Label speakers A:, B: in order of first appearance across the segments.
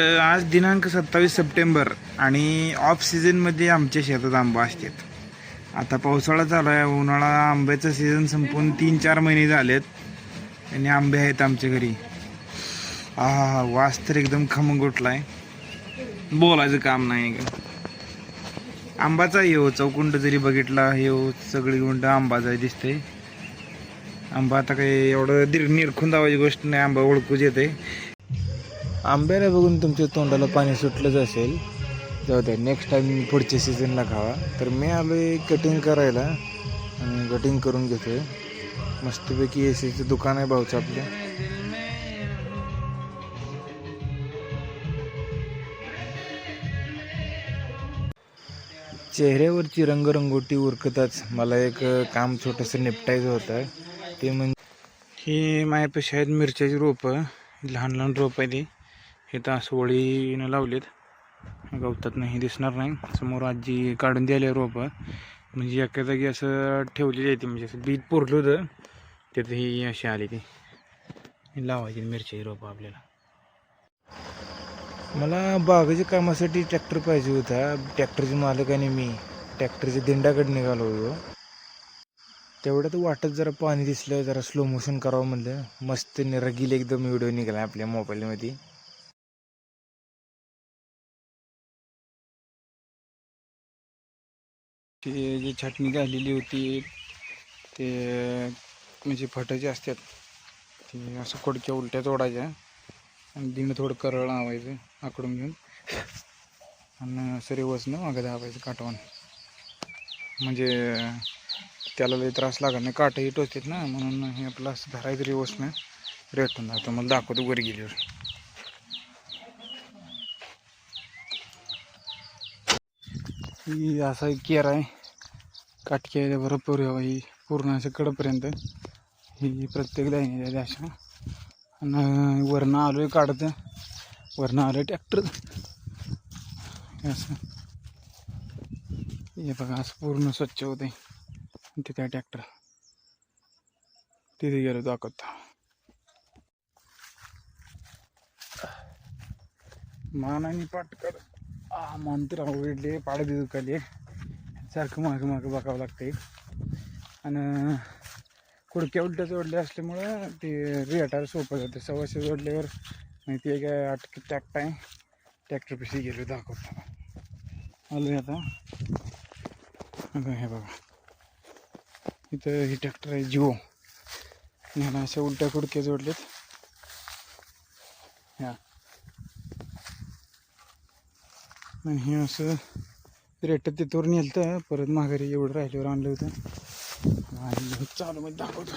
A: आज दिनांक सत्तावीस सप्टेंबर आणि ऑफ सीझनमध्ये आमच्या शेतात आंबा असतात. आता पावसाळा चालू आहे उन्हाळा आंब्याचं सीझन संपून तीन चार महिने झालेत आणि आंबे आहेत आमच्या घरी. हा वास तर एकदम खमंग उठलाय. बोलायचं काम नाही का आंबाचा येऊ हो, चौकुंड जरी बघितला येऊ हो, सगळी गुंड आंबाचा दिसते आंबा आता काही एवढं दीर्घ निरखून दावायची गोष्ट नाही आंबा ओळखूच येते आंब्याला बघून तुमच्या तोंडाला पाणी सुटलंच असेल. जाऊ द्या नेक्स्ट टाईम पुढच्या सीझनला खावा. तर मी आलो आहे कटिंग करायला आणि कटिंग करून घेतोय. मस्तपैकी ए सीचं दुकान आहे भाऊचं आपलं. चेहऱ्यावरची रंगरंगोटी उरकताच मला एक काम छोटंसं निपटायचं होतं. ते म्हणजे हे माझ्यापाशी आहेत मिरच्याची रोपं लहान लहान रोपं आहे ती हे तर असं लावलेत. गवतात नाही दिसणार नाही. समोर आजी काढून द्यायला रोपं. म्हणजे एका जागी असं ठेवलेली आहे ती म्हणजे असं बीज पुरलं होतं. त्यात ही अशी आली ती. लावायची मिरची रोपं आपल्याला. मला बागाच्या कामासाठी ट्रॅक्टर पाहिजे होता. ट्रॅक्टरचे मालक आणि मी. ट्रॅक्टरच्या दिंडाकडे निघालो होतो. तेवढ्यात वाटत जरा पाणी दिसलं जरा स्लो मोशन करावं म्हणलं. मस्त निरगील एकदम व्हिडिओ निघाला आपल्या मोबाईलमध्ये ते जी छाटणी झालेली होती ते म्हणजे फटायचे असतात ते असं खोडक्या उलट्या तोडायच्या आणि दिन थोडं करळ लावायचं आकडून घेऊन. आणि असं रिवर्सनं मागं दाबायचं काटवून. म्हणजे त्याला लई त्रास लागत नाही. काटही टोचतात ना म्हणून हे आपलं असं धरायचं रिवर्सनं रेटून जातो मला दाखवतो वर गेल्यावर. ही असा एक केर आहे. काटकी भरपूर बरोबर ही पूर्ण असं कडपर्यंत. ही प्रत्येक लाईन अशा आणि वरनं आलो आहे काढत. वरनं आलो आहे ट्रॅक्टर. असं. हे बघा असं पूर्ण स्वच्छ होते तिथे ट्रॅक्टर. तिथे गेलो दाखवतो मानाने आणि पाटकर आ आवडले पाड दुखाले सारखं मागं मागं बघावं लागते आणि कुडक्या उलट्या जोडल्या असल्यामुळं ते रेटार सोपं जातं सव्वाशे जोडल्यावर माहिती आहे काय आठ ट्रॅक्टर आहे. ट्रॅक्टरपाशी गेलो दाखवतो. आलो आता. अगं हे बघा. इथं हे ट्रॅक्टर आहे जिओ. आणि ह्याला अशा उलट्या कुडक्या जोडल्यात. ह्या. आणि हे असं रेट तिथवर नेलं परत माघारी एवढं राहिल्यावर आणलं होतं. आणि चालू मध्ये दाखवतो.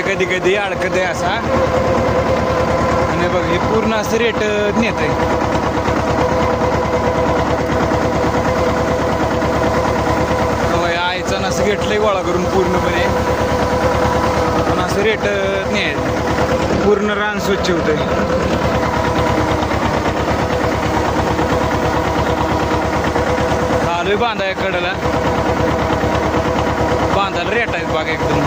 A: व्हील कधी कधी अडकत आहे असा. आणि बघ हे पूर्ण असं रेट नेत आहे आईचं असं घेतलंय गोळा करून पूर्णपणे. पण असं रेट नाही. पूर्ण रान स्वच्छ होतंय. बांधा बांधाय कडेला. बांधायला रेट आहेत बाग एकदम.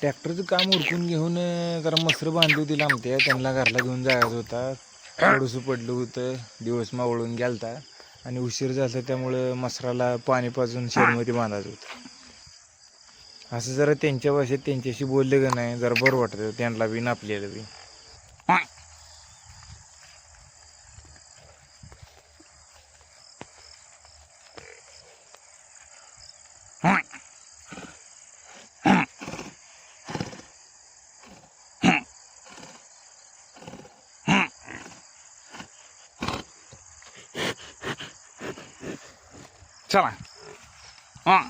B: ट्रॅक्टरचं काम उरकून घेऊन जरा मसर बांधली होती आमच्या त्यांना घरला घेऊन जायचं होता. थोडंसं पडलं होतं दिवस मावळून गेलता. आणि उशीर झाला त्यामुळं मसराला पाणी पाजून शेडमध्ये बांधायचं होतं. असं जरा त्यांच्या भाषेत त्यांच्याशी बोललं का नाही जरा बरं वाटतं. त्यांना बी नापलेलं बी. बी
A: चला हां